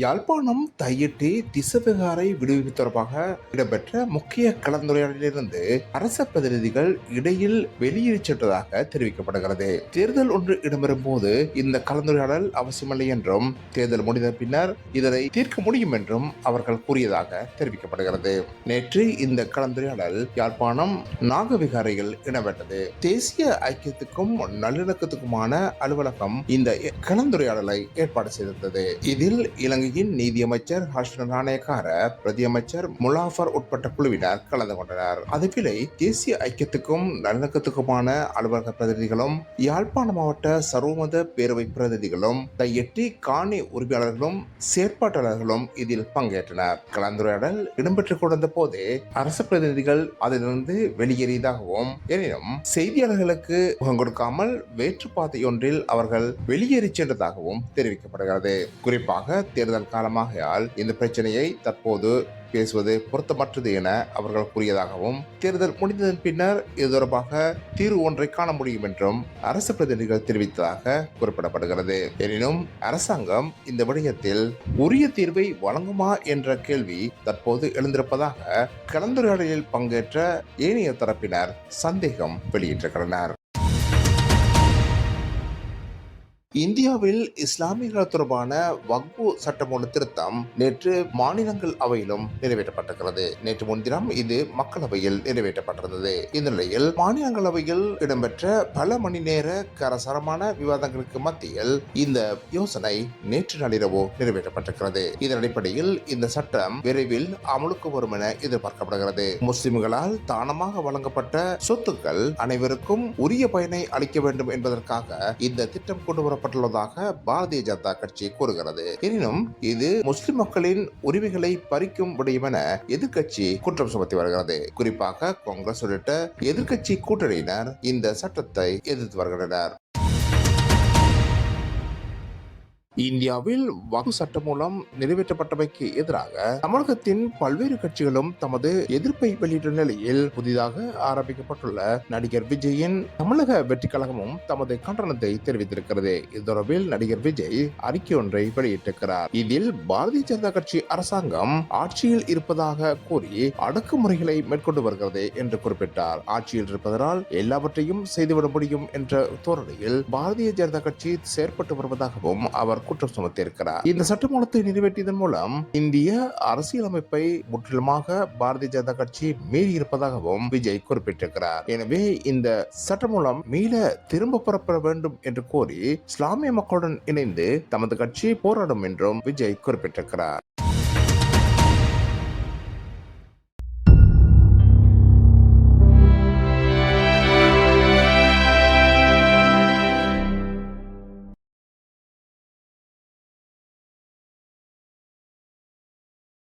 யாழ்ப்பாணம் தையிட்டு திசவிகாரை விடுவிப்பு தொடர்பாக இடம்பெற்ற முக்கிய கலந்துரையாடலிலிருந்து அரச பிரதிநிதிகள் இடையில் வெளியேறி சென்றதாக தெரிவிக்கப்படுகிறது. தேர்தல் ஒன்று இடம்பெறும் போது இந்த கலந்துரையாடல் அவசியமில்லை என்றும் தேர்தல் முடிந்த பின்னர் இதனை தீர்க்க முடியும் என்றும் அவர்கள் கூறியதாக தெரிவிக்கப்படுகிறது. நேற்று இந்த கலந்துரையாடல் யாழ்ப்பாணம் நாகவிகாரையில் இடம்பெற்றது. தேசிய ஐக்கியத்துக்கும் நல்லிணக்கத்துக்குமான அலுவலகம் இந்த கலந்துரையாடலை ஏற்பாடு செய்திருந்தது. இதில் இலங்கையின் நீதியமைச்சர் ஹர்ஷன் நாணயக்கார பிரதியமைச்சர் முலாஃபர் உட்பட்ட குழுவினர் கலந்து கொண்டனர். அதுவேளை தேசிய ஐக்கியத்துக்கும் நல்லிணக்கத்துக்குமான அலுவலக பிரதிநிதிகளும் யாழ்ப்பாண மாவட்ட சர்வமத பேரவை பிரதிநிதிகளும் தையெட்டி காணி உரிமையாளர்களும் செயற்பாட்டாளர்களும் இதில் பங்கேற்றனர். கலந்துரையாடல் இடம்பெற்றுக் கொண்ட போதே அரசு பிரதிநிதிகள் அதிலிருந்து வெளியேறியதாகவும் எனினும் செய்தியாளர்களுக்கு முகம் கொடுக்காமல் வேற்றுப்பாதை ஒன்றில் அவர்கள் வெளியேறிச் சென்றதாகவும் தெரிவிக்கப்படுகிறது. குறிப்பாக தேர்தல் காலமாகையால் இந்த பிரச்சனையை தற்போது பேசுவது பொருத்தமற்றது என அவர்கள் கூறியதாகவும் தேர்தல் முடிந்ததன் பின்னர் இது தொடர்பாக தீர்வு ஒன்றை காண முடியும் என்றும் அரசு பிரதிநிதிகள் தெரிவித்ததாக குறிப்பிடப்படுகிறது. எனினும் அரசாங்கம் இந்த விடயத்தில் உரிய தீர்வை வழங்குமா என்ற கேள்வி தற்போது எழுந்திருப்பதாக கலந்துரையாடலில் பங்கேற்ற ஏனைய தரப்பினர் சந்தேகம் வெளியிட்டிருக்கின்றனர். இந்தியாவில் இஸ்லாமியர்கள் தொடர்பான வக்பு சட்டமூல திருத்தம் நேற்று மாநிலங்கள் அவையிலும் நிறைவேற்றப்பட்டிருக்கிறது. நேற்று முன்தினம் இது மக்களவையில் நிறைவேற்றப்பட்டிருந்தது. இந்த நிலையில் மாநிலங்களவையில் இடம்பெற்ற பல மணி நேர கரசரமான விவாதங்களுக்கு மத்தியில் இந்த யோசனை நேற்று நள்ளிரவு நிறைவேற்றப்பட்டிருக்கிறது. இதன் அடிப்படையில் இந்த சட்டம் விரைவில் அமலுக்கு வரும் என எதிர்பார்க்கப்படுகிறது. முஸ்லிம்களால் தானமாக வழங்கப்பட்ட சொத்துக்கள் அனைவருக்கும் உரிய பயனை அளிக்க வேண்டும் என்பதற்காக இந்த திட்டம் கொண்டு வரப்பட்டுள்ளதாக பாரதிய ஜனதா கட்சி கூறுகிறது. எனினும் இது முஸ்லிம் மக்களின் உரிமைகளை பறிக்கும் விடயம் என எதிர்கட்சி குற்றம் சுமத்தி வருகிறது. குறிப்பாக காங்கிரஸ் உள்ளிட்ட எதிர்க்கட்சி கூட்டணியினர் இந்த சட்டத்தை எதிர்த்து வருகின்றனர். இந்தியாவில் வகு சட்டம் மூலம் நிறைவேற்றப்பட்டமைக்கு எதிராக தமிழகத்தின் பல்வேறு கட்சிகளும் தமது எதிர்ப்பை வெளியிட்ட நிலையில் புதிதாக ஆரம்பிக்கப்பட்டுள்ள நடிகர் விஜயின் தமிழக வெற்றி கழகமும் தமது கண்டனத்தை தெரிவித்திருக்கிறது. இது தொடர்பில் நடிகர் விஜய் அறிக்கை ஒன்றை வெளியிட்டிருக்கிறார். இதில் பாரதிய ஜனதா கட்சி அரசாங்கம் ஆட்சியில் இருப்பதாக கூறி அடக்குமுறைகளை மேற்கொண்டு வருகிறது என்று குறிப்பிட்டார். ஆட்சியில் இருப்பதனால் எல்லாவற்றையும் செய்துவிட முடியும் என்ற தோரணையில் பாரதிய ஜனதா கட்சி செயற்பட்டு வருவதாகவும் அவர் குற்றம் சுமத்தியிருக்கிறார் இந்த சட்டமூலத்தை நிறைவேற்றியதன் மூலம் இந்திய அரசியலமைப்பை முற்றிலுமாக பாரதிய ஜனதா கட்சி மீறி இருப்பதாகவும் விஜய் குறிப்பிட்டிருக்கிறார். எனவே இந்த சட்டமூலம் மீள திரும்ப பெறப்பட வேண்டும் என்று கோரி இஸ்லாமிய மக்களுடன் இணைந்து தமது கட்சி போராடும் என்றும் விஜய் குறிப்பிட்டிருக்கிறார்.